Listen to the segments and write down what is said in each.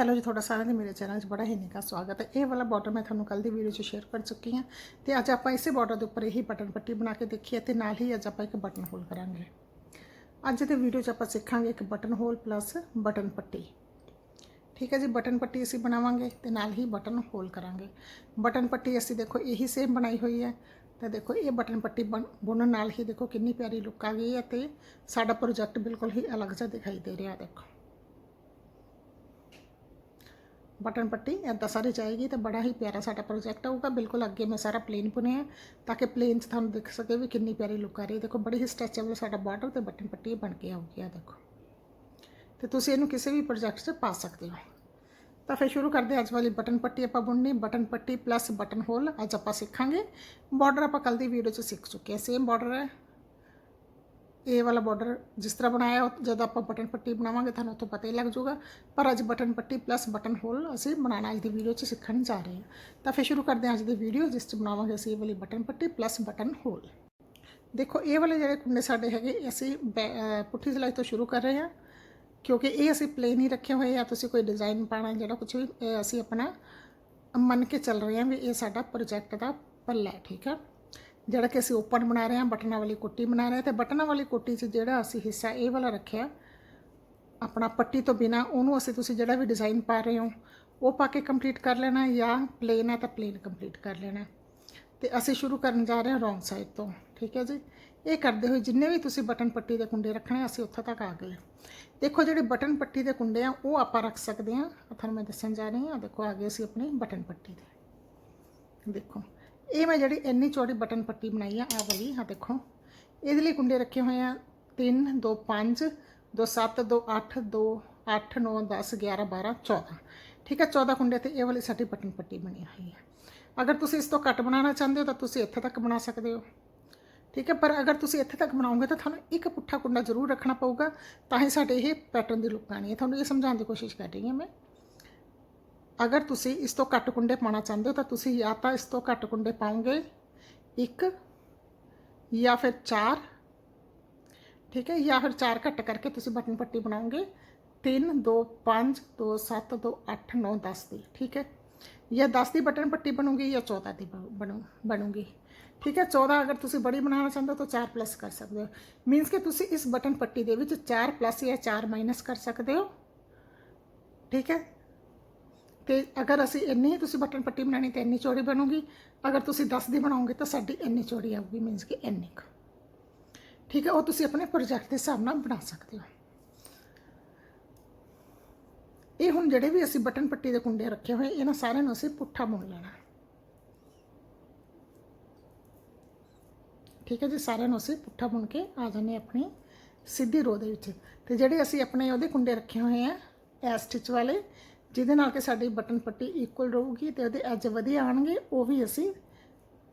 Hello ਜੀ ਤੁਹਾਡਾ ਸਾਰਿਆਂ ਦਾ ਮੇਰੇ ਚੈਨਲ 'ਚ ਬੜਾ ਹੀ ਨਿੱਘਾ ਸਵਾਗਤ ਹੈ ਇਹ ਵਾਲਾ ਬਾਰਡਰ ਮੈਂ ਤੁਹਾਨੂੰ ਕੱਲ ਦੀ ਵੀਡੀਓ 'ਚ ਸ਼ੇਅਰ ਕਰ ਚੁੱਕੀ ਹਾਂ ਤੇ ਅੱਜ ਆਪਾਂ ਇਸੇ ਬਾਰਡਰ ਦੇ ਉੱਪਰ ਇਹੀ ਬਟਨ ਪੱਟੀ ਬਣਾ ਕੇ ਦੇਖੀ ਹੈ ਤੇ ਨਾਲ ਹੀ ਅੱਜ ਆਪਾਂ ਇੱਕ ਬਟਨ ਹੋਲ ਕਰਾਂਗੇ ਅੱਜ ਦੇ ਵੀਡੀਓ 'ਚ ਆਪਾਂ ਸਿੱਖਾਂਗੇ ਇੱਕ ਬਟਨ ਹੋਲ ਪਲੱਸ ਬਟਨ ਪੱਟੀ ਠੀਕ ਹੈ ਜੀ ਬਟਨ ਪੱਟੀ ਅਸੀਂ ਬਣਾਵਾਂਗੇ ਤੇ ਨਾਲ ਹੀ ਬਟਨ ਹੋਲ ਕਰਾਂਗੇ ਬਟਨ ਪੱਟੀ ਅਸੀਂ ਦੇਖੋ ਇਹੀ ਸੇਮ ਬਣਾਈ ਹੋਈ ਹੈ ਤੇ ਦੇਖੋ ਇਹ ਬਟਨ ਪੱਟੀ ਬਣ- ਬੁਣਨ ਨਾਲ ਹੀ ਦੇਖੋ ਕਿੰਨੀ ਪਿਆਰੀ ਲੁੱਕ ਆ ਗਈ ਹੈ ਤੇ ਸਾਡਾ ਪ੍ਰੋਜੈਕਟ ਬਿਲਕੁਲ ਹੀ ਅਲੱਗ ਜਿਹਾ ਦਿਖਾਈ ਦੇ ਰਿਹਾ ਦੇਖੋ ਬਟਨ ਪੱਟੀ ਇੱਦਾਂ ਸਾਰੀ ਜਾਏਗੀ ਤੇ ਬੜਾ ਹੀ ਪਿਆਰਾ ਸਾਡਾ ਪ੍ਰੋਜੈਕਟ ਆਊਗਾ। ਬਿਲਕੁਲ ਅੱਗੇ ਮੈਂ ਸਾਰਾ ਪਲੇਨ ਬੁਣਿਆ ਤਾਂ ਕਿ ਪਲੇਨ 'ਚ ਤੁਹਾਨੂੰ ਦਿਖ ਸਕੇ ਵੀ ਕਿੰਨੀ ਪਿਆਰੀ ਲੁੱਕ ਆ ਰਹੀ ਹੈ। ਦੇਖੋ, ਬੜੀ ਹੀ ਸਟ੍ਰੈਚੇਬਲ ਸਾਡਾ ਬਾਰਡਰ ਤੇ ਬਟਨ ਪੱਟੀ ਬਣ ਕੇ ਆਊਗੀ ਆ ਦੇਖੋ। ਤੇ ਤੁਸੀਂ ਇਹਨੂੰ ਕਿਸੇ ਵੀ ਪ੍ਰੋਜੈਕਟ 'ਚ ਪਾ ਸਕਦੇ ਹੋ। ਤਾਂ ਫਿਰ ਸ਼ੁਰੂ ਕਰਦੇ ਅੱਜ ਵਾਲੀ ਬਟਨ ਪੱਟੀ ਆਪਾਂ ਬੁਣਨੀ। ਬਟਨ ਪੱਟੀ ਪਲੱਸ ਬਟਨ ਹੋਲ ਅੱਜ ਆਪਾਂ ਸਿੱਖਾਂਗੇ। ਬਾਰਡਰ ਆਪਾਂ ਕੱਲ ਦੀ ਵੀਡੀਓ 'ਚ ਸਿੱਖ ਚੁੱਕੇ ਹਾਂ ਸੇਮ ਬਾਰਡਰ ਹੈ। ਇਹ ਵਾਲਾ ਬਾਰਡਰ ਜਿਸ ਤਰ੍ਹਾਂ ਬਣਾਇਆ ਉਹ ਜਦੋਂ ਆਪਾਂ ਬਟਨ ਪੱਟੀ ਬਣਾਵਾਂਗੇ ਤੁਹਾਨੂੰ ਉੱਥੋਂ ਪਤਾ ਹੀ ਲੱਗ ਜਾਊਗਾ। ਪਰ ਅੱਜ ਬਟਨ ਪੱਟੀ ਪਲੱਸ ਬਟਨ ਹੋਲ ਅਸੀਂ ਬਣਾਉਣਾ, ਅੱਜ ਦੀ ਵੀਡੀਓ 'ਚ ਸਿੱਖਣ ਜਾ ਰਹੇ ਹਾਂ। ਤਾਂ ਫਿਰ ਸ਼ੁਰੂ ਕਰਦੇ ਹਾਂ ਅੱਜ ਦੀ ਵੀਡੀਓ ਜਿਸ 'ਚ ਬਣਾਵਾਂਗੇ ਅਸੀਂ ਇਹ ਵਾਲੀ ਬਟਨ ਪੱਟੀ ਪਲੱਸ ਬਟਨ ਹੋਲ ਦੇਖੋ, ਇਹ ਵਾਲੇ ਜਿਹੜੇ ਕੁੰਡੇ ਸਾਡੇ ਹੈਗੇ ਅਸੀਂ ਬੈ- ਪੁੱਠੀ ਸਿਲਾਈ ਤੋਂ ਸ਼ੁਰੂ ਕਰ ਰਹੇ ਹਾਂ। ਕਿਉਂਕਿ ਇਹ ਅਸੀਂ ਪਲੇਨ ਹੀ ਰੱਖੇ ਹੋਏ ਆ, ਤੁਸੀਂ ਕੋਈ ਡਿਜ਼ਾਈਨ ਪਾਣਾ ਜਿਹੜਾ ਕੁਝ ਵੀ ਅਸੀਂ ਆਪਣਾ ਮੰਨ ਕੇ ਚੱਲ ਰਹੇ ਹਾਂ ਵੀ ਇਹ ਸਾਡਾ ਪ੍ਰੋਜੈਕਟ ਦਾ ਪੱਲਾ ਹੈ, ਠੀਕ ਹੈ ਜਿਹੜਾ ਕਿ ਅਸੀਂ ਓਪਨ ਬਣਾ ਰਹੇ ਹਾਂ, ਬਟਨਾਂ ਵਾਲੀ ਕੋਟੀ ਬਣਾ ਰਹੇ ਹਾਂ ਤੇ ਬਟਨਾਂ ਵਾਲੀ ਕੋਟੀ 'ਚ ਜਿਹੜਾ ਅਸੀਂ ਹਿੱਸਾ ਇਹ ਵਾਲਾ ਰੱਖਿਆ, ਆਪਣਾ ਪੱਟੀ ਤੋਂ ਬਿਨਾ ਉਹਨੂੰ ਅਸੀਂ ਤੁਸੀਂ ਜਿਹੜਾ ਵੀ ਡਿਜ਼ਾਈਨ ਪਾ ਰਹੇ ਹੋ, ਉਹ ਪਾ ਕੇ ਕੰਪਲੀਟ ਕਰ ਲੈਣਾ ਜਾਂ ਪਲੇਨ ਹੈ ਤਾਂ ਪਲੇਨ ਕੰਪਲੀਟ ਕਰ ਲੈਣਾ। ਤੇ ਅਸੀਂ ਸ਼ੁਰੂ ਕਰਨ ਜਾ ਰਹੇ ਹਾਂ ਰੋਂਗ ਸਾਈਡ ਤੋਂ, ਠੀਕ ਹੈ ਜੀ? ਇਹ ਕਰਦੇ ਹੋਏ ਜਿੰਨੇ ਵੀ ਤੁਸੀਂ ਬਟਨ ਪੱਟੀ ਦੇ ਕੁੰਡੇ ਰੱਖਣੇ ਅਸੀਂ ਉੱਥੇ ਤੱਕ ਆ ਗਏ। ਦੇਖੋ ਜਿਹੜੇ ਬਟਨ ਪੱਟੀ ਦੇ ਕੁੰਡੇ ਆ, ਉਹ ਆਪਾਂ ਰੱਖ ਸਕਦੇ ਹਾਂ। ਤੁਹਾਨੂੰ ਮੈਂ ਦੱਸਣ ਜਾ ਰਹੀ ਹਾਂ ਦੇਖੋ ਆ ਗਏ ਅਸੀਂ ਆਪਣੀ ਬਟਨ ਪੱਟੀ ਦੇ। ਦੇਖੋ ਇਹ ਮੈਂ ਜਿਹੜੀ ਇੰਨੀ ਚੌੜੀ ਬਟਨ ਪੱਟੀ ਬਣਾਈ ਆ ਆ ਵਾਲੀ ਆ ਦੇਖੋ। ਇਹਦੇ ਲਈ ਕੁੰਡੇ ਰੱਖੇ ਹੋਏ ਆ 3 2 5 2 7 2 8 2 8 9 10 11 12 14 ਠੀਕ ਹੈ 14 ਕੁੰਡੇ ਤੇ ਇਹ ਵਾਲੀ ਸਾਡੀ ਬਟਨ ਪੱਟੀ ਬਣੀ ਹੋਈ ਹੈ ਅਗਰ ਤੁਸੀਂ ਇਸ ਤੋਂ ਘੱਟ ਬਣਾਉਣਾ ਚਾਹੁੰਦੇ ਹੋ ਤਾਂ ਤੁਸੀਂ ਇੱਥੇ ਤੱਕ ਬਣਾ ਸਕਦੇ ਹੋ। ਠੀਕ ਹੈ, ਪਰ ਅਗਰ ਤੁਸੀਂ ਇੱਥੇ ਤੱਕ ਬਣਾਓਗੇ ਤਾਂ ਤੁਹਾਨੂੰ ਇੱਕ ਪੁੱਠਾ ਕੁੰਡਾ ਜ਼ਰੂਰ ਰੱਖਣਾ ਪਊਗਾ, ਤਾਂ ਹੀ ਸਾਡੇ ਇਹ ਪੈਟਰਨ ਦੀ ਲੁੱਕ ਆਣੀ ਹੈ। ਤੁਹਾਨੂੰ ਇਹ ਸਮਝਾਉਣ ਦੀ ਕੋਸ਼ਿਸ਼ ਕਰ ਰਹੀ ਹਾਂ ਮੈਂ। ਅਗਰ ਤੁਸੀਂ ਇਸ ਤੋਂ ਘੱਟ ਕੁੰਡੇ ਪਾਉਣਾ ਚਾਹੁੰਦੇ ਹੋ ਤਾਂ ਤੁਸੀਂ ਜਾਂ ਤਾਂ ਇਸ ਤੋਂ ਘੱਟ ਕੁੰਡੇ ਪਾਓਗੇ ਇੱਕ ਜਾਂ ਫਿਰ ਚਾਰ ਠੀਕ ਹੈ ਜਾਂ ਫਿਰ ਚਾਰ ਘੱਟ ਕਰਕੇ ਤੁਸੀਂ ਬਟਨ ਪੱਟੀ ਬਣਾਓਗੇ 3 2 5 2 7 2 8 9 10 ਦੀ ਠੀਕ ਹੈ ਜਾਂ 10 ਦੀ ਬਟਨ ਪੱਟੀ ਬਣੂਗੀ ਜਾਂ 14 ਦੀ ਬਣੂ- ਬਣੂ ਬਣੂਗੀ ਠੀਕ ਹੈ 14 ਅਗਰ ਤੁਸੀਂ ਬੜੀ ਬਣਾਉਣਾ ਚਾਹੁੰਦੇ ਹੋ ਤਾਂ 4 ਪਲੱਸ ਕਰ ਸਕਦੇ ਹੋ ਮੀਨਸ ਕਿ ਤੁਸੀਂ ਇਸ ਬਟਨ ਪੱਟੀ ਦੇ ਵਿੱਚ 4 ਪਲੱਸ ਜਾਂ 4 ਮਾਈਨਸ ਕਰ ਸਕਦੇ ਹੋ ਠੀਕ ਹੈ ਤੇ ਅਗਰ ਅਸੀਂ ਇੰਨੀ ਹੀ ਤੁਸੀਂ ਬਟਨ ਪੱਟੀ ਬਣਾਣੀ ਤਾਂ ਇੰਨੀ ਚੌੜੀ ਬਣੂਗੀ ਅਗਰ ਤੁਸੀਂ 10 ਦੀ ਬਣਾਓਗੇ ਤਾਂ ਸਾਡੀ ਇੰਨੀ ਚੌੜੀ ਆਊਗੀ ਮੀਨਸ ਕਿ ਇੰਨੀ ਕੁ ਠੀਕ ਹੈ ਉਹ ਤੁਸੀਂ ਆਪਣੇ ਪ੍ਰੋਜੈਕਟ ਦੇ ਹਿਸਾਬ ਨਾਲ ਬਣਾ ਸਕਦੇ ਹੋ ਇਹ ਹੁਣ ਜਿਹੜੇ ਵੀ ਅਸੀਂ ਬਟਨ ਪੱਟੀ ਦੇ ਕੁੰਡੇ ਰੱਖੇ ਹੋਏ ਇਹਨਾਂ ਸਾਰਿਆਂ ਨੂੰ ਅਸੀਂ ਪੁੱਠਾ ਬੁਣ ਲੈਣਾ ਠੀਕ ਹੈ ਜੀ ਸਾਰਿਆਂ ਨੂੰ ਅਸੀਂ ਪੁੱਠਾ ਬੁਣ ਕੇ ਆ ਜਾਂਦੇ ਹਾਂ ਆਪਣੀ ਸਿੱਧੀ ਰੋ ਦੇ ਵਿੱਚ ਤੇ ਜਿਹੜੇ ਅਸੀਂ ਆਪਣੇ ਉਹਦੇ ਕੁੰਡੇ ਰੱਖੇ ਹੋਏ ਆ ਐ ਸਟਿਚ ਵਾਲੇ ਜਿਹਦੇ ਨਾਲ ਕਿ ਸਾਡੀ ਬਟਨ ਪੱਟੀ ਇਕੁਅਲ ਰਹੂਗੀ ਤੇ ਉਹਦੇ ਐਜ ਵਧੀਆ ਆਣਗੇ ਉਹ ਵੀ ਅਸੀਂ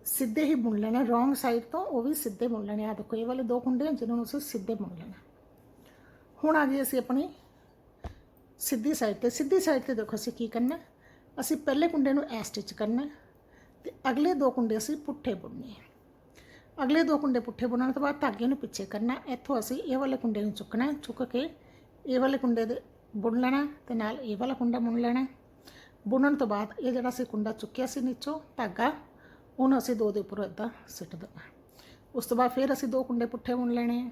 ਸਿੱਧੇ ਹੀ ਬੁਣ ਲੈਣਾ ਰੋਂਗ ਸਾਈਡ ਤੋਂ ਉਹ ਵੀ ਸਿੱਧੇ ਬੁਣ ਲੈਣੇ ਆ। ਦੇਖੋ, ਇਹ ਵਾਲੇ ਦੋ ਕੁੰਡੇ ਆ, ਜਿਹਨਾਂ ਨੂੰ ਅਸੀਂ ਸਿੱਧੇ ਬੁਣ ਲੈਣਾ ਹੁਣ ਆ ਗਈ ਅਸੀਂ ਆਪਣੀ ਸਿੱਧੀ ਸਾਈਡ ਤੇ। ਸਿੱਧੀ ਸਾਈਡ ਤੇ ਦੇਖੋ ਅਸੀਂ ਕੀ ਕਰਨਾ ਅਸੀਂ ਪਹਿਲੇ ਕੁੰਡੇ ਨੂੰ ਐ ਸਟਿਚ ਕਰਨਾ ਤੇ ਅਗਲੇ ਦੋ ਕੁੰਡੇ ਅਸੀਂ ਪੁੱਠੇ ਬੁਣਨੇ ਅਗਲੇ ਦੋ ਕੁੰਡੇ ਪੁੱਠੇ ਬੁਣਨ ਤੋਂ ਬਾਅਦ ਧਾਗੇ ਨੂੰ ਪਿੱਛੇ ਕਰਨਾ ਇੱਥੋਂ ਅਸੀਂ ਇਹ ਵਾਲੇ ਕੁੰਡੇ ਨੂੰ ਚੁੱਕਣਾ ਚੁੱਕ ਕੇ ਇਹ ਵਾਲੇ ਕੁੰਡੇ ਦੇ ਬੁਣ ਲੈਣਾ ਤੇ ਨਾਲ ਇਹ ਵਾਲਾ ਕੁੰਡਾ ਬੁਣ ਲੈਣਾ। ਬੁਣਨ ਤੋਂ ਬਾਅਦ ਇਹ ਜਿਹੜਾ ਅਸੀਂ ਕੁੰਡਾ ਚੁੱਕਿਆ ਸੀ ਨੀਚੋਂ ਧਾਗਾ, ਉਹਨੂੰ ਅਸੀਂ ਦੋ ਦੇ ਉੱਪਰ ਇਦਾਂ ਸਿੱਟ ਦੇਣਾ। ਉਸ ਤੋਂ ਬਾਅਦ ਫਿਰ ਅਸੀਂ ਦੋ ਕੁੰਡੇ ਪੁੱਠੇ ਬੁਣ ਲੈਣੇ ਆ।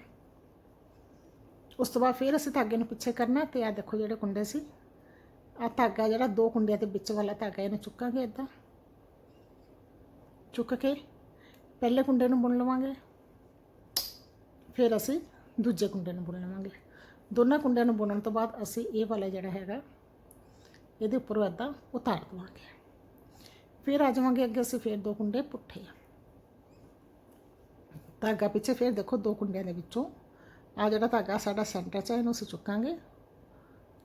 ਉਸ ਤੋਂ ਬਾਅਦ ਫਿਰ ਅਸੀਂ ਧਾਗੇ ਨੂੰ ਪਿੱਛੇ ਕਰਨਾ ਤੇ ਆ ਦੇਖੋ ਜਿਹੜੇ ਕੁੰਡੇ ਸੀ। ਆ ਧਾਗਾ ਜਿਹੜਾ ਦੋ ਕੁੰਡਿਆਂ ਦੇ ਵਿੱਚ ਵਾਲਾ ਧਾਗਾ, ਇਹਨੂੰ ਚੁੱਕਾਂਗੇ ਇਦਾਂ ਚੁੱਕ ਕੇ ਪਹਿਲੇ ਕੁੰਡੇ ਨੂੰ ਬੁਣ ਲਵਾਂਗੇ। ਫਿਰ ਅਸੀਂ ਦੂਜੇ ਕੁੰਡੇ ਨੂੰ ਬੁਣ ਲਵਾਂਗੇ। ਦੋਨਾਂ ਕੁੰਡਿਆਂ ਨੂੰ ਬੁਣਨ ਤੋਂ ਬਾਅਦ ਅਸੀਂ ਇਹ ਵਾਲਾ ਜਿਹੜਾ ਹੈਗਾ, ਇਹਦੇ ਉੱਪਰੋਂ ਇਦਾਂ ਉਤਾਰ ਦਵਾਂਗੇ। ਫਿਰ ਆ ਜਾਵਾਂਗੇ ਅੱਗੇ, ਅਸੀਂ ਫਿਰ ਦੋ ਕੁੰਡੇ ਪੁੱਠੇ ਧਾਗਾ ਪਿੱਛੇ ਫਿਰ ਦੇਖੋ ਦੋ ਕੁੰਡਿਆਂ ਦੇ ਵਿੱਚੋਂ। ਆ ਜਿਹੜਾ ਧਾਗਾ ਸਾਡਾ ਸੈਂਟਰ 'ਚ ਹੈ ਇਹਨੂੰ ਅਸੀਂ ਚੁੱਕਾਂਗੇ।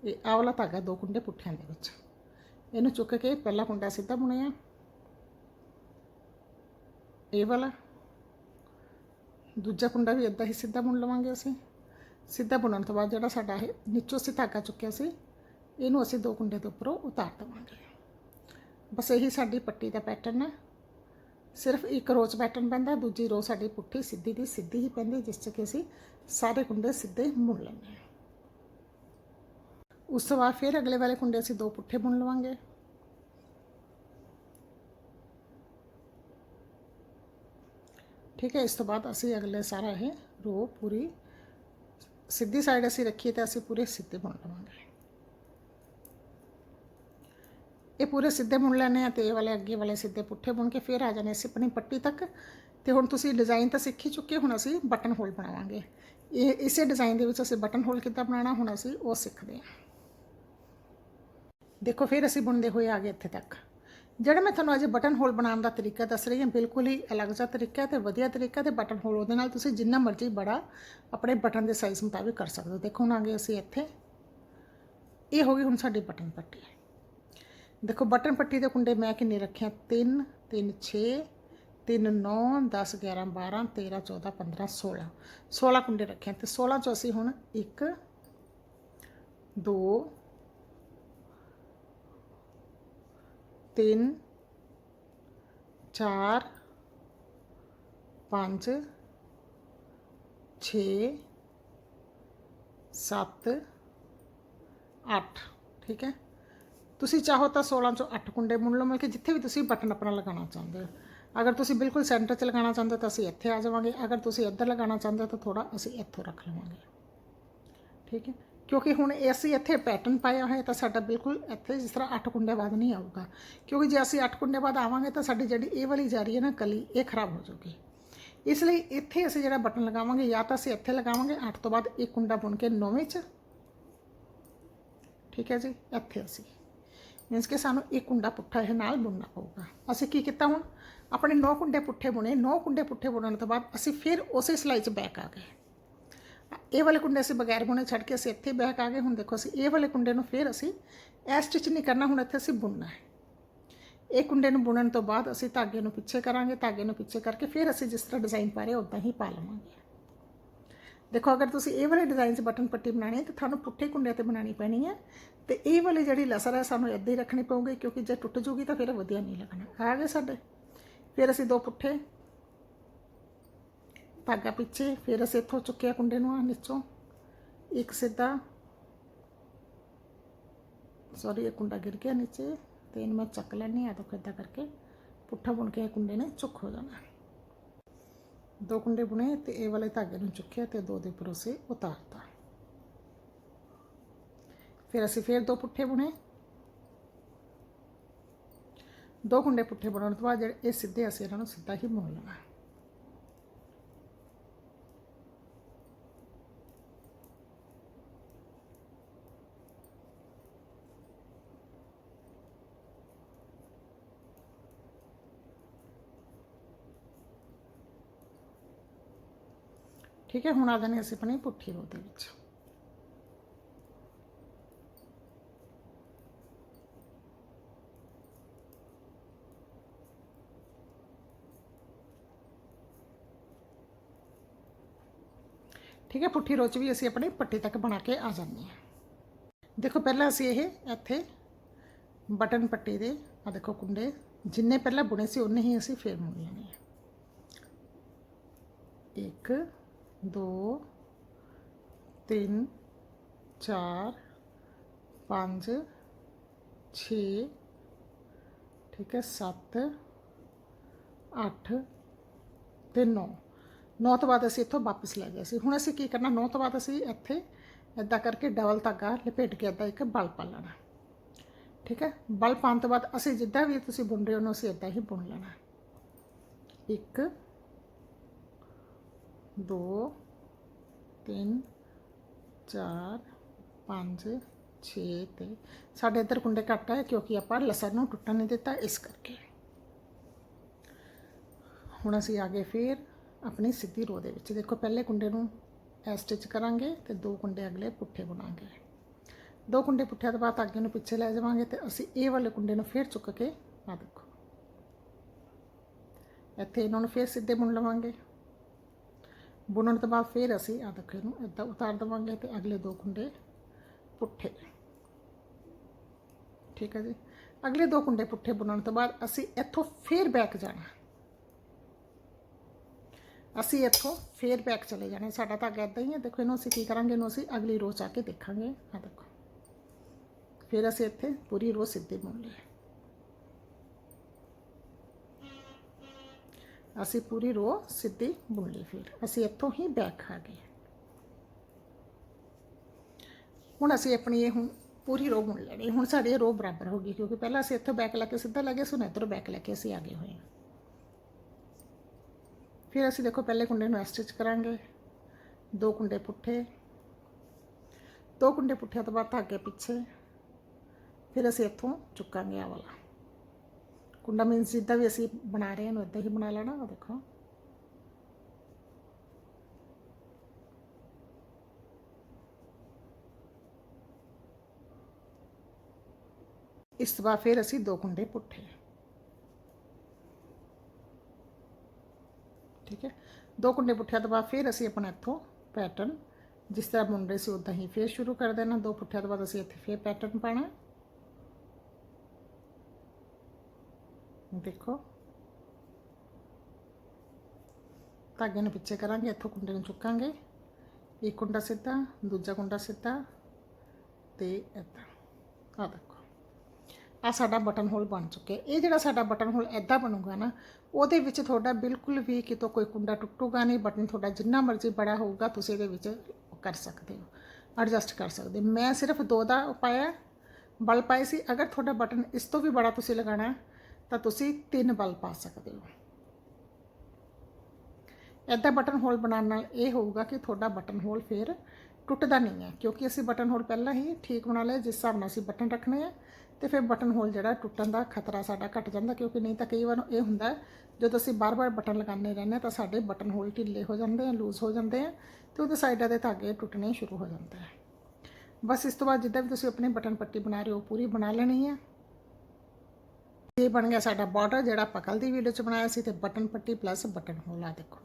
ਇਹ ਆਹ ਵਾਲਾ ਧਾਗਾ ਦੋ ਕੁੰਡੇ ਪੁੱਠਿਆਂ ਦੇ ਵਿੱਚ। ਇਹਨੂੰ ਚੁੱਕ ਕੇ ਪਹਿਲਾ ਕੁੰਡਾ ਸਿੱਧਾ ਬੁਣਿਆ। ਇਹ ਵਾਲਾ। ਦੂਜਾ ਕੁੰਡਾ ਵੀ ਇਦਾਂ ਹੀ ਸਿੱਧਾ ਬੁਣ ਲਵਾਂਗੇ ਅਸੀਂ। ਸਿੱਧਾ ਬੁਣਨ ਤੋਂ ਬਾਅਦ ਜਿਹੜਾ ਸਾਡਾ ਇਹ ਨੀਚੋਂ ਅਸੀਂ ਧਾਗਾ ਚੁੱਕਿਆ ਸੀ, ਇਹਨੂੰ ਅਸੀਂ ਦੋ ਕੁੰਡੇ ਦੇ ਉੱਪਰੋਂ ਉਤਾਰ ਦੇਵਾਂਗੇ। ਬਸ ਇਹੀ ਸਾਡੀ ਪੱਟੀ ਦਾ ਪੈਟਰਨ ਹੈ। ਸਿਰਫ ਇੱਕ ਰੋਜ਼ ਪੈਟਰਨ ਪੈਂਦਾ, ਦੂਜੀ ਰੋ ਸਾਡੀ ਪੁੱਠੀ ਸਿੱਧੀ ਦੀ ਸਿੱਧੀ ਹੀ ਪੈਂਦੀ, ਜਿਸ 'ਚ ਕਿ ਅਸੀਂ ਸਾਰੇ ਕੁੰਡੇ ਸਿੱਧੇ ਬੁਣ ਲੈਂਦੇ ਹਾਂ। ਉਸ ਤੋਂ ਬਾਅਦ ਫਿਰ ਅਗਲੇ ਵਾਲੇ ਕੁੰਡੇ ਅਸੀਂ ਦੋ ਪੁੱਠੇ ਬੁਣ ਲਵਾਂਗੇ। ਠੀਕ ਹੈ, ਇਸ ਤੋਂ ਬਾਅਦ ਅਸੀਂ ਅਗਲੇ ਸਾਰਾ ਇਹ ਰੋ ਪੂਰੀ ਸਿੱਧੀ ਸਾਈਡ ਅਸੀਂ ਰੱਖੀਏ ਤਾਂ ਅਸੀਂ ਪੂਰੇ ਸਿੱਧੇ ਬੁਣ ਲਵਾਂਗੇ ਇਹ ਪੂਰੇ ਸਿੱਧੇ ਬੁਣ ਲੈਣੇ ਆ ਤੇ ਇਹ ਵਾਲੇ ਅੱਗੇ ਵਾਲੇ ਸਿੱਧੇ ਪੁੱਠੇ ਬੁਣ ਕੇ ਫਿਰ ਆ ਜਾਣੇ ਅਸੀਂ ਆਪਣੀ ਪੱਟੀ ਤੱਕ ਤੇ ਹੁਣ ਤੁਸੀਂ ਡਿਜ਼ਾਈਨ ਤਾਂ ਸਿੱਖ ਹੀ ਚੁੱਕੇ ਹੁਣ ਅਸੀਂ ਬਟਨ ਹੋਲ ਬਣਾਵਾਂਗੇ ਇਹ ਇਸੇ ਡਿਜ਼ਾਈਨ ਦੇ ਵਿੱਚ ਅਸੀਂ ਬਟਨ ਹੋਲ ਕਿੱਦਾਂ ਬਣਾਉਣਾ ਹੁਣ ਅਸੀਂ ਉਹ ਸਿੱਖਦੇ ਹਾਂ ਦੇਖੋ ਫਿਰ ਅਸੀਂ ਬੁਣਦੇ ਹੋਏ ਆ ਗਏ ਇੱਥੇ ਤੱਕ ਜਿਹੜਾ ਮੈਂ ਤੁਹਾਨੂੰ ਅੱਜ ਬਟਨ ਹੋਲ ਬਣਾਉਣ ਦਾ ਤਰੀਕਾ ਦੱਸ ਰਹੀ ਹਾਂ, ਬਿਲਕੁਲ ਹੀ ਅਲੱਗ ਜਿਹਾ ਤਰੀਕਾ ਹੈ ਤੇ ਵਧੀਆ ਤਰੀਕਾ ਤੇ ਬਟਨ ਹੋਲ ਉਹਦੇ ਨਾਲ ਤੁਸੀਂ ਜਿੰਨਾ ਮਰਜ਼ੀ ਬੜਾ ਆਪਣੇ ਬਟਨ ਦੇ ਸਾਈਜ਼ ਮੁਤਾਬਿਕ ਕਰ ਸਕਦੇ ਹੋ। ਦੇਖੋ ਹੁਣ ਆ ਗਏ ਅਸੀਂ ਇੱਥੇ। ਇਹ ਹੋ ਗਈ ਹੁਣ ਸਾਡੀ ਬਟਨ ਪੱਟੀ। ਦੇਖੋ ਬਟਨ ਪੱਟੀ ਦੇ ਕੁੰਡੇ ਮੈਂ ਕਿੰਨੇ ਰੱਖਿਆ 3 3 6 3 9 10 11 12 13 14 15 16 16 ਕੁੰਡੇ ਰੱਖੇ ਤੇ 16 ਚੋਂ ਅਸੀਂ ਹੁਣ 1 2 3 4 5 6 7 8 ਠੀਕ ਹੈ ਤੁਸੀਂ ਚਾਹੋ ਤਾਂ 16 ਚੋਂ 8 ਕੁੰਡੇ ਬੁਣ ਲਓ ਮਤਲਬ ਕਿ ਜਿੱਥੇ ਵੀ ਤੁਸੀਂ ਬਟਨ ਆਪਣਾ ਲਗਾਉਣਾ ਚਾਹੁੰਦੇ ਹੋ ਅਗਰ ਤੁਸੀਂ ਬਿਲਕੁਲ ਸੈਂਟਰ 'ਚ ਲਗਾਉਣਾ ਚਾਹੁੰਦੇ ਹੋ ਤਾਂ ਅਸੀਂ ਇੱਥੇ ਆ ਜਾਵਾਂਗੇ ਅਗਰ ਤੁਸੀਂ ਇੱਧਰ ਲਗਾਉਣਾ ਚਾਹੁੰਦੇ ਹੋ ਤਾਂ ਥੋੜਾ ਅਸੀਂ ਇੱਥੋਂ ਰੱਖ ਲਵਾਂਗੇ ਠੀਕ ਹੈ ਕਿਉਂਕਿ ਹੁਣ ਇਹ ਅਸੀਂ ਇੱਥੇ ਪੈਟਰਨ ਪਾਇਆ ਹੋਇਆ ਤਾਂ ਸਾਡਾ ਬਿਲਕੁਲ ਇੱਥੇ ਜਿਸ ਤਰ੍ਹਾਂ 8 ਕੁੰਡੇ ਬਾਅਦ ਨਹੀਂ ਆਊਗਾ ਕਿਉਂਕਿ ਜੇ ਅਸੀਂ 8 ਕੁੰਡੇ ਬਾਅਦ ਆਵਾਂਗੇ ਤਾਂ ਸਾਡੀ ਜਿਹੜੀ ਇਹ ਵਾਲੀ ਜਾ ਰਹੀ ਹੈ ਨਾ ਕਲੀ ਇਹ ਖਰਾਬ ਹੋ ਜਾਊਗੀ ਇਸ ਲਈ ਇੱਥੇ ਅਸੀਂ ਜਿਹੜਾ ਬਟਨ ਲਗਾਵਾਂਗੇ ਜਾਂ ਤਾਂ ਅਸੀਂ ਇੱਥੇ ਲਗਾਵਾਂਗੇ 8 ਤੋਂ ਬਾਅਦ ਇੱਕ ਕੁੰਡਾ ਬੁਣ ਕੇ 9ਵੇਂ 'ਚ ਠੀਕ ਹੈ ਜੀ ਇੱਥੇ ਅਸੀਂ ਮੀਨਸ ਕਿ ਸਾਨੂੰ ਇੱਕ ਕੁੰਡਾ ਪੁੱਠਾ ਇਹ ਨਾਲ ਬੁਣਨਾ ਪਊਗਾ ਅਸੀਂ ਕੀ ਕੀਤਾ ਹੁਣ ਆਪਣੇ 9 ਕੁੰਡੇ ਪੁੱਠੇ ਬੁਣੇ 9 ਕੁੰਡੇ ਪੁੱਠੇ ਬੁਣਨ ਤੋਂ ਬਾਅਦ ਅਸੀਂ ਫਿਰ ਉਸੇ ਸਲਾਈ 'ਚ ਬੈਕ ਆ ਗਏ ਇਹ ਵਾਲੇ ਕੁੰਡੇ ਅਸੀਂ ਬਗੈਰ ਬੁਣੇ ਛੱਡ ਕੇ ਅਸੀਂ ਇੱਥੇ ਬਹਿ ਕੇ ਆ ਗਏ। ਹੁਣ ਦੇਖੋ ਅਸੀਂ ਇਹ ਵਾਲੇ ਕੁੰਡੇ ਨੂੰ ਫਿਰ ਅਸੀਂ ਇਹ ਸਟਿਚ ਨਹੀਂ ਕਰਨਾ, ਹੁਣ ਇੱਥੇ ਅਸੀਂ ਬੁਣਨਾ ਹੈ। ਇਹ ਕੁੰਡੇ ਨੂੰ ਬੁਣਨ ਤੋਂ ਬਾਅਦ ਅਸੀਂ ਧਾਗੇ ਨੂੰ ਪਿੱਛੇ ਕਰਾਂਗੇ, ਧਾਗੇ ਨੂੰ ਪਿੱਛੇ ਕਰਕੇ ਫਿਰ ਅਸੀਂ ਜਿਸ ਤਰ੍ਹਾਂ ਡਿਜ਼ਾਈਨ ਪਾ ਰਹੇ ਉਦਾਂ ਹੀ ਪਾ ਲਵਾਂਗੇ। ਦੇਖੋ, ਅਗਰ ਤੁਸੀਂ ਇਹ ਵਾਲੇ ਡਿਜ਼ਾਈਨ 'ਚ ਬਟਨ ਪੱਟੀ ਬਣਾਣੀ ਹੈ, ਤਾਂ ਤੁਹਾਨੂੰ ਪੁੱਠੇ ਕੁੰਡੇ ਤੇ ਬਣਾਣੀ ਪੈਣੀ ਹੈ। ਤੇ ਇਹ ਵਾਲੀ ਜਿਹੜੀ ਲਸਰ ਹੈ, ਸਾਨੂੰ ਇੱਦਾਂ ਹੀ ਰੱਖਣੀ ਪਊਗੀ, ਕਿਉਂਕਿ ਜੇ ਟੁੱਟ ਜੂਗੀ ਤਾਂ ਫਿਰ ਵਧੀਆ ਨਹੀਂ ਲੱਗਣਾ। ਆ ਗਏ ਸਾਡੇ। ਫਿਰ ਅਸੀਂ ਦੋ ਪੁੱਠੇ ਧਾਗਾ ਪਿੱਛੇ, ਫਿਰ ਅਸੀਂ ਇੱਥੋਂ ਚੁੱਕਿਆ ਕੁੰਡੇ ਨੂੰ ਆ ਨੀਚੋਂ। ਇੱਕ ਸਿੱਧਾ। ਸੌਰੀ ਇਹ ਕੁੰਡਾ ਗਿਰ ਗਿਆ ਨੀਚੇ, ਤੇ ਇਹਨੂੰ ਮੈਂ ਚੱਕ ਲੈਣੀ ਆ ਤਾਂ ਕਿੱਦਾਂ ਕਰਕੇ। ਪੁੱਠਾ ਬੁਣ ਕੇ ਇਹ ਕੁੰਡੇ ਨੇ ਚੁੱਕ ਹੋ ਜਾਣਾ। ਦੋ ਕੁੰਡੇ ਬੁਣੇ ਤੇ ਇਹ ਵਾਲੇ ਧਾਗੇ ਨੂੰ ਚੁੱਕਿਆ ਤੇ ਦੋ ਦੇ ਪਰੋਸੇ ਉਤਾਰਤਾ। ਫਿਰ ਅਸੀਂ ਫਿਰ ਦੋ ਪੁੱਠੇ ਬੁਣੇ। ਦੋ ਕੁੰਡੇ ਪੁੱਠੇ ਬਣਾਉਣ ਤੋਂ ਬਾਅਦ ਜਿਹੜੇ ਇਹ ਸਿੱਧੇ, ਅਸੀਂ ਇਹਨਾਂ ਨੂੰ ਸਿੱਧਾ ਹੀ ਬੁਣ ਲੈਣਾ। ਠੀਕ ਹੈ, ਹੁਣ ਆ ਜਾਣੇ ਅਸੀਂ ਆਪਣੀ ਪੁੱਠੀ ਰੋ ਦੇ ਵਿੱਚ। ਠੀਕ ਹੈ, ਪੁੱਠੀ ਰੋ ਚ ਵੀ ਅਸੀਂ ਆਪਣੀ ਪੱਟੀ ਤੱਕ ਬਣਾ ਕੇ ਆ ਜਾਂਦੇ ਹਾਂ। ਦੇਖੋ, ਪਹਿਲਾਂ ਅਸੀਂ ਇਹ ਇੱਥੇ ਬਟਨ ਪੱਟੀ ਦੇ, ਆ ਦੇਖੋ ਕੁੰਡੇ, ਜਿੰਨੇ ਪਹਿਲਾਂ ਬੁਣੇ ਸੀ ਉਨੇ ਹੀ ਅਸੀਂ ਫੇਰ ਮੁੜ ਲੈਣੇ ਆ। ਇੱਕ ਦੋ, ਤਿੰਨ, ਚਾਰ, ਪੰਜ, ਛੇ, ਠੀਕ ਹੈ, ਸੱਤ, ਅੱਠ ਤੇ 9 9 ਤੋਂ ਬਾਅਦ ਅਸੀਂ ਇੱਥੋਂ ਵਾਪਸ ਲੈ ਗਏ ਸੀ। ਹੁਣ ਅਸੀਂ ਕੀ ਕਰਨਾ? 9 ਤੋਂ ਬਾਅਦ ਅਸੀਂ ਇੱਥੇ ਇਦਾਂ ਕਰਕੇ ਡਬਲ ਧਾਗਾ ਲਪੇਟ ਕੇ ਇਦਾਂ ਇੱਕ ਬਲ ਪਾ ਲੈਣਾ। ਠੀਕ ਹੈ? ਬਲ ਪਾਉਣ ਤੋਂ ਬਾਅਦ ਅਸੀਂ ਜਿੱਦਾਂ ਵੀ ਤੁਸੀਂ ਬੁਣ ਰਹੇ ਹੋ, ਉਹਨੂੰ ਅਸੀਂ ਇਦਾਂ ਹੀ ਬੁਣ ਲੈਣਾ। ਇੱਕ ਦੋ, ਤਿੰਨ, ਚਾਰ, ਪੰਜ, ਛੇ ਤੇ ਸਾਡੇ ਇੱਧਰ ਕੁੰਡੇ ਘੱਟ ਹੈ ਕਿਉਂਕਿ ਆਪਾਂ ਲਸਣ ਨੂੰ ਟੁੱਟਣ ਨਹੀਂ ਦਿੱਤਾ, ਇਸ ਕਰਕੇ। ਹੁਣ ਅਸੀਂ ਆਗੇ ਫਿਰ ਆਪਣੀ ਸਿੱਧੀ ਰੋ ਦੇ ਵਿੱਚ। ਦੇਖੋ, ਪਹਿਲੇ ਕੁੰਡੇ ਨੂੰ ਐ ਸਟਿਚ ਕਰਾਂਗੇ ਤੇ ਦੋ ਕੁੰਡੇ ਅਗਲੇ ਪੁੱਠੇ ਬਣਾਵਾਂਗੇ ਦੋ ਕੁੰਡੇ ਪੁੱਠਿਆਂ ਤੋਂ ਬਾਅਦ ਅੱਗੇ ਨੂੰ ਪਿੱਛੇ ਲੈ ਜਾਵਾਂਗੇ ਤੇ ਅਸੀਂ ਇਹ ਵਾਲੇ ਕੁੰਡੇ ਨੂੰ ਫਿਰ ਚੁੱਕ ਕੇ ਆ ਦੇਖੋ। ਇੱਥੇ ਇਹਨਾਂ ਨੂੰ ਫਿਰ ਸਿੱਧੇ ਬੁਣ ਲਵਾਂਗੇ। ਬੁਣਨ ਤੋਂ ਬਾਅਦ ਫਿਰ ਅਸੀਂ ਆ ਦੇਖੋ ਇਹਨੂੰ ਇਦਾਂ ਉਤਾਰ ਦਵਾਂਗੇ ਤੇ ਅਗਲੇ ਦੋ ਕੁੰਡੇ ਪੁੱਠੇ ਠੀਕ ਹੈ ਜੀ ਅਗਲੇ ਦੋ ਕੁੰਡੇ ਪੁੱਠੇ ਬੁਣਨ ਤੋਂ ਬਾਅਦ ਅਸੀਂ ਇੱਥੋਂ ਫਿਰ ਬੈਕ ਜਾਣਾ ਅਸੀਂ ਇੱਥੋਂ ਫੇਰ ਬੈਕ ਚਲੇ ਜਾਣਾ ਸਾਡਾ ਤਾਂ ਇਦਾਂ ਹੀ ਹੈ ਦੇਖੋ ਇਹਨੂੰ ਅਸੀਂ ਕੀ ਕਰਾਂਗੇ ਇਹਨੂੰ ਅਸੀਂ ਅਗਲੀ ਰੋ ਚ ਆ ਕੇ ਦੇਖਾਂਗੇ ਆ ਦੇਖੋ ਫਿਰ ਅਸੀਂ ਇੱਥੇ ਪੂਰੀ ਰੋ ਸਿੱਧੀ ਬੁਣ ਲਈ ਅਸੀਂ ਪੂਰੀ ਰੋ ਸਿੱਧੀ ਬੁਣ ਲਈ ਫਿਰ। ਅਸੀਂ ਇੱਥੋਂ ਹੀ ਬੈਕ ਆ ਗਏ। ਹੁਣ ਅਸੀਂ ਆਪਣੀ ਇਹ ਹੁਣ ਪੂਰੀ ਰੋ ਬੁਣ ਲੈਣੀ। ਹੁਣ ਸਾਡੀ ਰੋ ਬਰਾਬਰ ਹੋ ਗਈ ਕਿਉਂਕਿ ਪਹਿਲਾਂ ਅਸੀਂ ਇੱਥੋਂ ਬੈਕ ਲੈ ਕੇ ਸਿੱਧਾ ਲੱਗੇ ਸੁਣ ਇੱਧਰੋਂ ਬੈਕ ਲੈ ਕੇ ਅਸੀਂ ਆ ਗਏ ਹੋਏ ਹਾਂ। ਫਿਰ ਅਸੀਂ ਦੇਖੋ ਪਹਿਲੇ ਕੁੰਡੇ ਨੂੰ ਸਟਿਚ ਕਰਾਂਗੇ। ਦੋ ਕੁੰਡੇ ਪੁੱਠੇ। ਦੋ ਕੁੰਡੇ ਪੁੱਠਿਆਂ ਤੋਂ ਬਾਅਦ ਧਾਗੇ ਪਿੱਛੇ। ਫਿਰ ਅਸੀਂ ਇੱਥੋਂ ਚੁੱਕਾਂਗੇ ਆ ਵਾਲਾ। ਕੁੰਡਾ ਮੀਨਸ ਜਿੱਦਾਂ ਵੀ ਅਸੀਂ ਬਣਾ ਰਹੇ ਹਾਂ ਉਹਨੂੰ ਇਦਾਂ ਹੀ ਬਣਾ ਲੈਣਾ ਉਹ ਦੇਖੋ ਇਸ ਤੋਂ ਬਾਅਦ ਫਿਰ ਅਸੀਂ ਦੋ ਕੁੰਡੇ ਪੁੱਠੇ ਠੀਕ ਹੈ ਦੋ ਕੁੰਡੇ ਪੁੱਠਿਆਂ ਤੋਂ ਬਾਅਦ ਫਿਰ ਅਸੀਂ ਆਪਣਾ ਇੱਥੋਂ ਪੈਟਰਨ ਜਿਸ ਤਰ੍ਹਾਂ ਬੁਣ ਰਹੇ ਸੀ ਉਦਾਂ ਹੀ ਫਿਰ ਸ਼ੁਰੂ ਕਰ ਦੇਣਾ ਦੋ ਪੁੱਠਿਆਂ ਤੋਂ ਬਾਅਦ ਅਸੀਂ ਇੱਥੇ ਫਿਰ ਪੈਟਰਨ ਪਾਣਾ ਦੇਖੋ। ਧਾਗੇ ਨੂੰ ਪਿੱਛੇ ਕਰਾਂਗੇ, ਇੱਥੋਂ ਕੁੰਡੇ ਨੂੰ ਚੁੱਕਾਂਗੇ। ਇੱਕ ਕੁੰਡਾ ਸਿੱਧਾ, ਦੂਜਾ ਕੁੰਡਾ ਸਿੱਧਾ ਤੇ ਇੱਦਾਂ। ਆ ਦੇਖੋ। ਆ ਸਾਡਾ ਬਟਨ ਹੋਲ ਬਣ ਚੁੱਕਿਆ। ਇਹ ਜਿਹੜਾ ਸਾਡਾ ਬਟਨ ਹੋਲ ਐਦਾਂ ਬਣੂਗਾ ਨਾ, ਉਹਦੇ ਵਿੱਚ ਤੁਹਾਡਾ ਬਿਲਕੁਲ ਵੀ ਕਿਤੋਂ ਕੋਈ ਕੁੰਡਾ ਟੁੱਟੂਗਾ ਨਹੀਂ। ਬਟਨ ਤੁਹਾਡਾ ਜਿੰਨਾ ਮਰਜ਼ੀ ਬੜਾ ਹੋਊਗਾ, ਤੁਸੀਂ ਇਹਦੇ ਵਿੱਚ ਕਰ ਸਕਦੇ ਹੋ। ਐਡਜਸਟ ਕਰ ਸਕਦੇ ਹੋ। ਮੈਂ ਸਿਰਫ ਦੋ ਦਾ ਪਾਇਆ ਬਲ ਪਾਏ ਸੀ। ਅਗਰ ਤੁਹਾਡਾ ਬਟਨ ਇਸ ਤੋਂ ਵੀ ਬੜਾ ਤੁਸੀਂ ਲਗਾਉਣਾ ਤਾਂ ਤੁਸੀਂ ਤਿੰਨ ਬਲ ਪਾ ਸਕਦੇ ਹੋ। ਐਦਾਂ ਬਟਨ ਹੋਲ ਬਣਾਉਣ ਨਾਲ ਇਹ ਹੋਊਗਾ ਕਿ ਤੁਹਾਡਾ ਬਟਨ ਹੋਲ ਫਿਰ ਟੁੱਟਦਾ ਨਹੀਂ ਹੈ, ਕਿਉਂਕਿ ਅਸੀਂ ਬਟਨ ਹੋਲ ਪਹਿਲਾਂ ਹੀ ਠੀਕ ਬਣਾ ਲਿਆ ਜਿਸ ਹਿਸਾਬ ਨਾਲ ਅਸੀਂ ਬਟਨ ਰੱਖਣੇ ਆ, ਤੇ ਫਿਰ ਬਟਨ ਹੋਲ ਜਿਹੜਾ ਟੁੱਟਣ ਦਾ ਖਤਰਾ ਸਾਡਾ ਘਟ ਜਾਂਦਾ, ਕਿਉਂਕਿ ਨਹੀਂ ਤਾਂ ਕਈ ਵਾਰ ਇਹ ਹੁੰਦਾ ਜਦੋਂ ਅਸੀਂ ਬਾਰ-ਬਾਰ ਬਟਨ ਲਗਾਉਂਦੇ ਰਹਿੰਦੇ ਹਾਂ ਤਾਂ ਸਾਡੇ ਬਟਨ ਹੋਲ ਢਿੱਲੇ ਹੋ ਜਾਂਦੇ ਆ, ਲੂਜ਼ ਹੋ ਜਾਂਦੇ ਆ, ਤੇ ਉਹਦੇ ਸਾਈਡਾਂ ਦੇ ਧਾਗੇ ਟੁੱਟਣੇ ਸ਼ੁਰੂ ਹੋ ਜਾਂਦੇ ਆ। ਬਸ ਇਸ ਤੋਂ ਬਾਅਦ ਜਿੱਦਾਂ ਵੀ ਤੁਸੀਂ ਆਪਣੀ ਬਟਨ ਪੱਟੀ ਬਣਾ ਰਹੇ ਹੋ ਪੂਰੀ ਬਣਾ ਲੈਣੀ ਹੈ ਇਹ ਬਣ ਗਿਆ ਸਾਡਾ ਬਾਰਡਰ ਜਿਹੜਾ ਆਪਾਂ ਕੱਲ੍ਹ ਦੀ ਵੀਡੀਓ 'ਚ ਬਣਾਇਆ ਸੀ ਤੇ ਬਟਨ ਪੱਟੀ ਪਲੱਸ ਬਟਨ ਹੋਲ ਆ ਦੇਖੋ।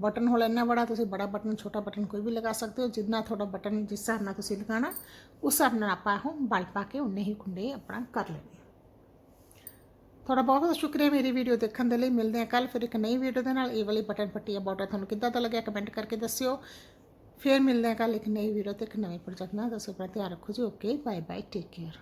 ਬਟਨ ਹੋਲ ਇੰਨਾ ਬੜਾ, ਤੁਸੀਂ ਬੜਾ ਬਟਨ ਛੋਟਾ ਬਟਨ ਕੋਈ ਵੀ ਲਗਾ ਸਕਦੇ ਹੋ, ਜਿੰਨਾ ਤੁਹਾਡਾ ਬਟਨ ਜਿਸ ਹਿਸਾਬ ਨਾਲ ਤੁਸੀਂ ਲਗਾਉਣਾ, ਉਸ ਹਿਸਾਬ ਨਾਲ ਆਪਾਂ ਉਹ ਬਲ ਪਾ ਕੇ ਉਨੇ ਹੀ ਕੁੰਡੇ ਆਪਣਾ ਕਰ ਲੈਣੇ ਤੁਹਾਡਾ ਬਹੁਤ ਬਹੁਤ ਸ਼ੁਕਰੀਆ ਮੇਰੀ ਵੀਡੀਓ ਦੇਖਣ ਦੇ ਲਈ, ਮਿਲਦੇ ਹਾਂ ਕੱਲ ਫਿਰ ਇੱਕ ਨਈ ਵੀਡੀਓ ਦੇ ਨਾਲ। ਇਹ ਵਾਲੀ ਬਟਨ ਪੱਟੀ ਆ ਬਾਰਡਰ ਤੁਹਾਨੂੰ ਕਿੱਦਾਂ ਦਾ ਲੱਗਿਆ ਕਮੈਂਟ ਕਰਕੇ ਦੱਸਿਓ। ਫਿਰ ਮਿਲਦੇ ਹਾਂ ਕੱਲ ਇੱਕ ਨਈ ਵੀਡੀਓ ਤੇ ਇੱਕ ਨਵੇਂ ਪ੍ਰੋਜੈਕਟ ਨਾਲ। ਦੱਸੋ ਆਪਣਾ ਧਿਆਨ ਰੱਖੋ ਜੀ। Okay bye bye take care